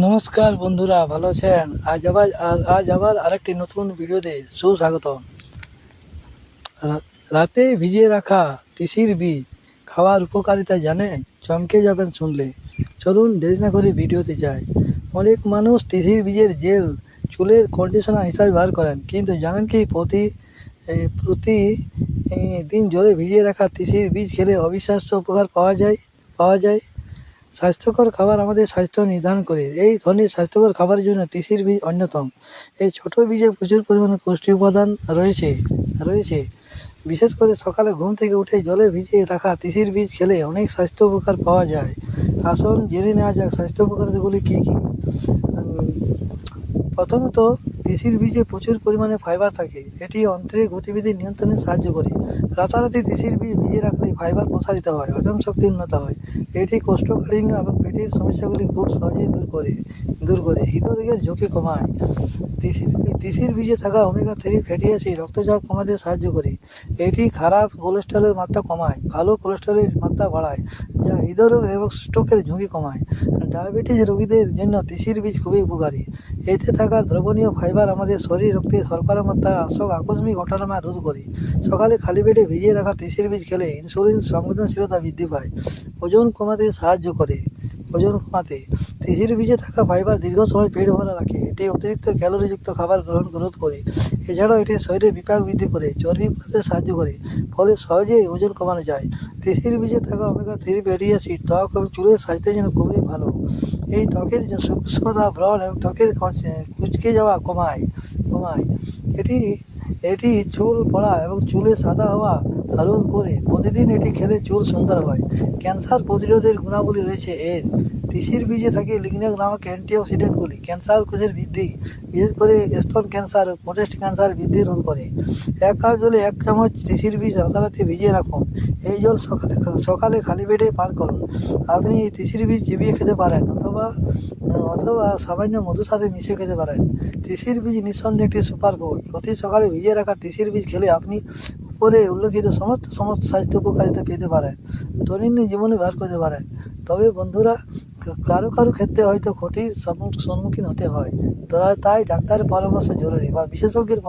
নমস্কার বন্ধুরা, ভালো আছেন? আজ আবার আজ আবার আরেকটি নতুন ভিডিওতে সুস্বাগত রাতে ভিজিয়ে রাখা তিসির বীজ খাওয়ার উপকারিতা জানেন চমকে যাবেন শুনলে। চলুন দেরি না করে ভিডিওতে যাই। অনেক মানুষ তিসির বীজের জেল, চুলের কন্ডিশনার হিসাবে ব্যবহার করেন, কিন্তু জানেন কি প্রতি প্রতি দিন জলে ভিজিয়ে রাখা তিসির বীজ খেলে অবিশ্বাস্য উপকার পাওয়া যায় পাওয়া যায়? স্বাস্থ্যকর খাবার আমাদের স্বাস্থ্য নির্ধারণ করে। এই ধরনের স্বাস্থ্যকর খাবারের জন্য তিসির বীজ অন্যতম। এই ছোট বীজে প্রচুর পরিমাণে পুষ্টি উপাদান রয়েছে রয়েছে। বিশেষ করে সকালে ঘুম থেকে উঠে জলে ভিজিয়ে রাখা তিসির বীজ খেলে অনেক স্বাস্থ্য উপকার পাওয়া যায়। আসুন জেনে নেওয়া যাক স্বাস্থ্য উপকারিতাগুলি কী কী। প্রথমত তিসির বীজে প্রচুর পরিমাণে ফাইবার থাকে। এটি অন্ত্রের গতিবিধি নিয়ন্ত্রণে সাহায্য করে। রাতারাতি তিসির বীজ ভিজে রাখলে ফাইবার প্রসারিত হয়, হজম শক্তি উন্নত হয়। এটি কোষ্ঠকাঠিন্য এবং পেটের সমস্যাগুলি খুব সহজেই দূর করে দূর করে, হৃদরোগের ঝুঁকি কমায়। তিসির তিসির বীজে থাকা ওমেগা থ্রি ফ্যাটি অ্যাসিড রক্তচাপ কমাতে সাহায্য করে। এটি খারাপ কোলেস্ট্রলের মাত্রা কমায় ভালো কোলেস্ট্রলের মাত্রা বাড়ায়, যা হৃদরোগ এবং স্ট্রোকের ঝুঁকি কমায়। ডায়াবেটিস রোগীদের জন্য তিসির বীজ খুবই উপকারী। এতে থাকা দ্রবণীয় ফাইবার আমাদের শরীর রক্তে শর্করা মাত্রা আসক আকস্মিক ঘটনা রোধ করে। সকালে খালি পেটে ভিজিয়ে রাখা তিসির বীজ খেলে ইনসুলিন সংবেদনশীলতা বৃদ্ধি পায়। ওজন কমাতে সাহায্য করে। ওজন কমাতে তিসির বীজে থাকা ফাইবার দীর্ঘ সময় পেট ভরা রাখে। এটি অতিরিক্ত ক্যালোরিযুক্ত খাবার গ্রহণ রোধ করে। এছাড়াও এটি শরীরে বিপাক বৃদ্ধি করে, চর্বি কমাতে সাহায্য করে, ফলে সহজেই ওজন কমানো যায়। তিসির বীজে থাকা ওমেগা থ্রি ফ্যাটি অ্যাসিড ত্বক এবং চুলের স্বাস্থ্যের জন্য খুবই ভালো। এই ত্বকের শুষ্কতা ব্রণ এবং ত্বকের কচ- কুচকে যাওয়া কমায় কমায়। এটি এটি চুল পড়া এবং চুলে সাদা হওয়া রোধ করে প্রতিদিন এটি খেলে চুল সুন্দর হয়। ক্যান্সার প্রতিরোধের গুণাবলী রয়েছে এর। তিসির বীজে থাকে লিগনেক নামক অ্যান্টিঅক্সিডেন্টগুলি ক্যান্সার কোষের বৃদ্ধি, বিশেষ করে স্তন ক্যান্সার প্রোটেস্ট ক্যান্সার বৃদ্ধি রোধ করে। এক কাপ জলে এক চামচ তিসির বীজ রাতারাতি ভিজিয়ে রাখুন। এই জল সকালে সকালে খালি পেটে পান করুন। আপনি তিসির বীজ চিবিয়ে খেতে পারেন অথবা অথবা সামান্য মধুর সাথে মিশিয়ে খেতে পারেন। তিসির বীজ নিঃসন্দেহে একটি সুপার ফুড প্রতি সকালে ভিজিয়ে রাখা তিসির বীজ খেলে আপনি উপরে উল্লেখিত সমস্ত সমস্ত স্বাস্থ্য উপকারিতা পেতে পারেন, দৈনন্দিন জীবনে ব্যবহার করতে পারেন। তবে বন্ধুরা কারও কারও ক্ষেত্রে হয়তো ক্ষতির সম্মুখীন হতে হয়। তাই ডাক্তারের পরামর্শ জরুরি বা বিশেষজ্ঞের